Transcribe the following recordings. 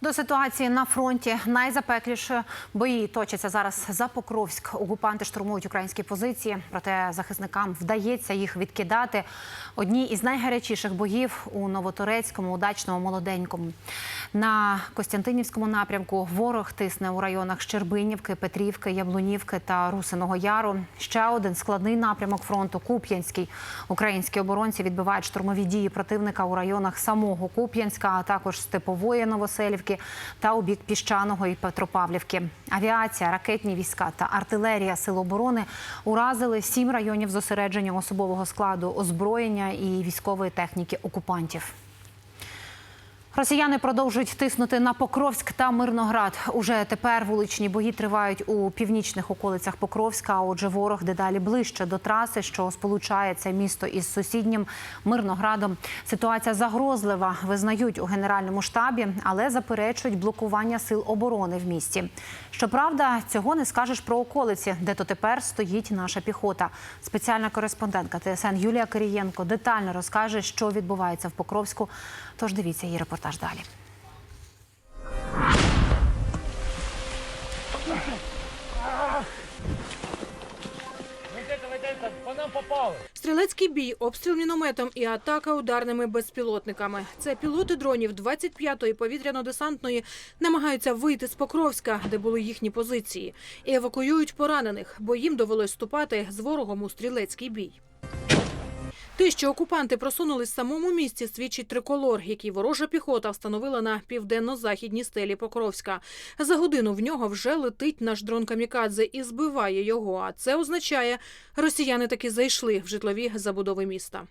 До ситуації на фронті найзапекліше бої точаться зараз за Покровськ. Окупанти штурмують українські позиції, проте захисникам вдається їх відкидати. Одні із найгарячіших боїв у Новоторецькому, удачному, молоденькому. На Костянтинівському напрямку ворог тисне у районах Щербинівки, Петрівки, Яблунівки та Русиного Яру. Ще один складний напрямок фронту Куп'янський. Українські оборонці відбивають штурмові дії противника у районах самого Куп'янська, а також Степової Новоселівки та у бік Піщаного і Петропавлівки. Авіація, ракетні війська та артилерія Сил оборони уразили сім районів зосередження особового складу, озброєння і військової техніки окупантів. Росіяни продовжують тиснути на Покровськ та Мирноград. Уже тепер вуличні бої тривають у північних околицях Покровська. Отже, ворог дедалі ближче до траси, що сполучає це місто із сусіднім Мирноградом. Ситуація загрозлива, визнають у генеральному штабі, але заперечують блокування сил оборони в місті. Щоправда, цього не скажеш про околиці, де то тепер стоїть наша піхота. Спеціальна кореспондентка ТСН Юлія Кирієнко детально розкаже, що відбувається в Покровську. Тож дивіться її репортаж далі. Стрілецький бій, обстріл мінометом і атака ударними безпілотниками. Це пілоти дронів 25-ї повітряно-десантної намагаються вийти з Покровська, де були їхні позиції, і евакуюють поранених, бо їм довелось вступати з ворогом у стрілецький бій. Те, що окупанти просунулись в самому місті, свідчить триколор, який ворожа піхота встановила на південно-західній стелі Покровська. За годину в нього вже летить наш дрон Камікадзе і збиває його. А це означає, росіяни таки зайшли в житлові забудови міста.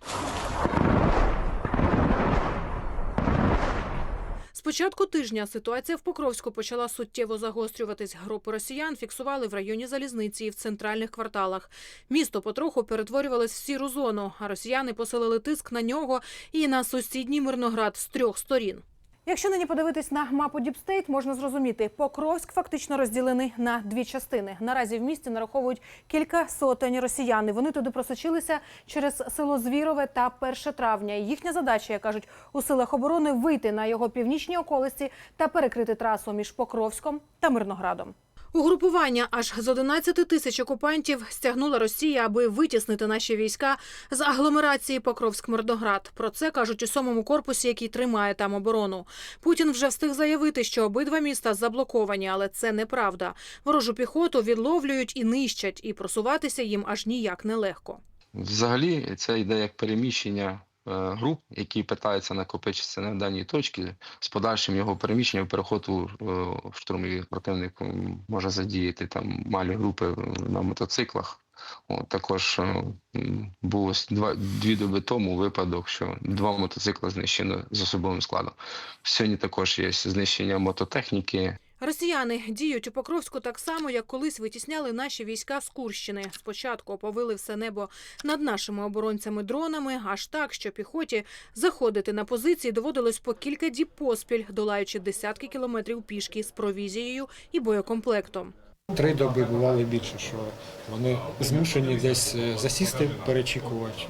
Початку тижня ситуація в Покровську почала суттєво загострюватись. Групи росіян фіксували в районі залізниці і в центральних кварталах. Місто потроху перетворювалось в сіру зону, а росіяни посилили тиск на нього і на сусідній Мирноград з трьох сторін. Якщо нині подивитись на мапу Діпстейт, можна зрозуміти, Покровськ фактично розділений на дві частини. Наразі в місті нараховують кілька сотень росіян. Вони туди просочилися через село Звірове та 1 травня. Їхня задача, як кажуть, у силах оборони вийти на його північні околиці та перекрити трасу між Покровськом та Мирноградом. Угрупування аж з 11 тисяч окупантів стягнула Росія, аби витіснити наші війська з агломерації Покровськ-Мирноград. Про це кажуть у сьомому корпусі, який тримає там оборону. Путін вже встиг заявити, що обидва міста заблоковані, але це неправда. Ворожу піхоту відловлюють і нищать, і просуватися їм аж ніяк нелегко. Взагалі, це йде як переміщення груп, які питаються накопичитися на даній точці, з подальшим його переміщенням, переходу е, в штурмові противник може задіяти там малі групи на мотоциклах. От, також е, було два, дві доби тому випадок, що два мотоцикли знищено з особовим складом. Сьогодні також є знищення мототехніки, Росіяни діють у Покровську так само, як колись витісняли наші війська з Курщини. Спочатку оповили все небо над нашими оборонцями дронами, аж так, що піхоті заходити на позиції доводилось по кілька діб поспіль, долаючи десятки кілометрів пішки з провізією і боєкомплектом. Три доби бували більше, що вони змушені десь е, засісти, перечікувати,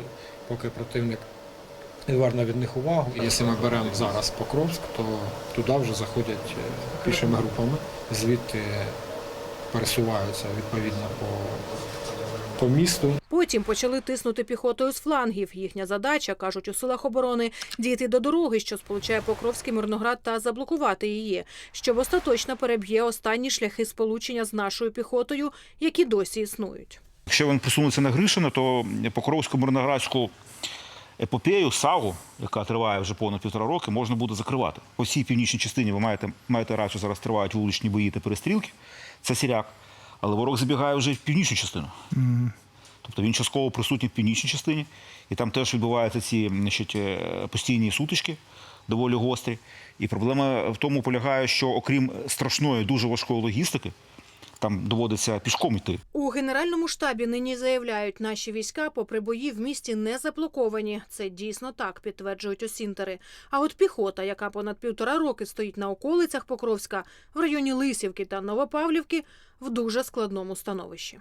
поки противник відверне від них увагу. Якщо ми беремо зараз Покровськ, то туди вже заходять е, пішими групами, звідти пересуваються відповідно по, по місту. Потім почали тиснути піхотою з флангів. Їхня задача, кажуть у силах оборони, дійти до дороги, що сполучає Покровський Мирноград та заблокувати її, щоб остаточно переб'є останні шляхи сполучення з нашою піхотою, які досі існують. Якщо він посунеться на Гришина, то Покровську мирноградську епопею, сагу, яка триває вже понад півтора роки, можна буде закривати. По всій північній частині ви маєте, маєте рацію, зараз тривають вуличні бої та перестрілки. Це сіряк. Але ворог забігає вже в північну частину. Тобто він частково присутній в північній частині, і там теж відбуваються ці значить, е, постійні сутички, доволі гострі. І проблема в тому полягає, що окрім страшної, дуже важкої логістики, там доводиться пішком йти. У генеральному штабі нині заявляють, наші війська, попри бої, в місті не заблоковані. Це дійсно так, підтверджують осінтери. А от піхота, яка понад півтора роки стоїть на околицях Покровська, в районі Лисівки та Новопавлівки, в дуже складному становищі.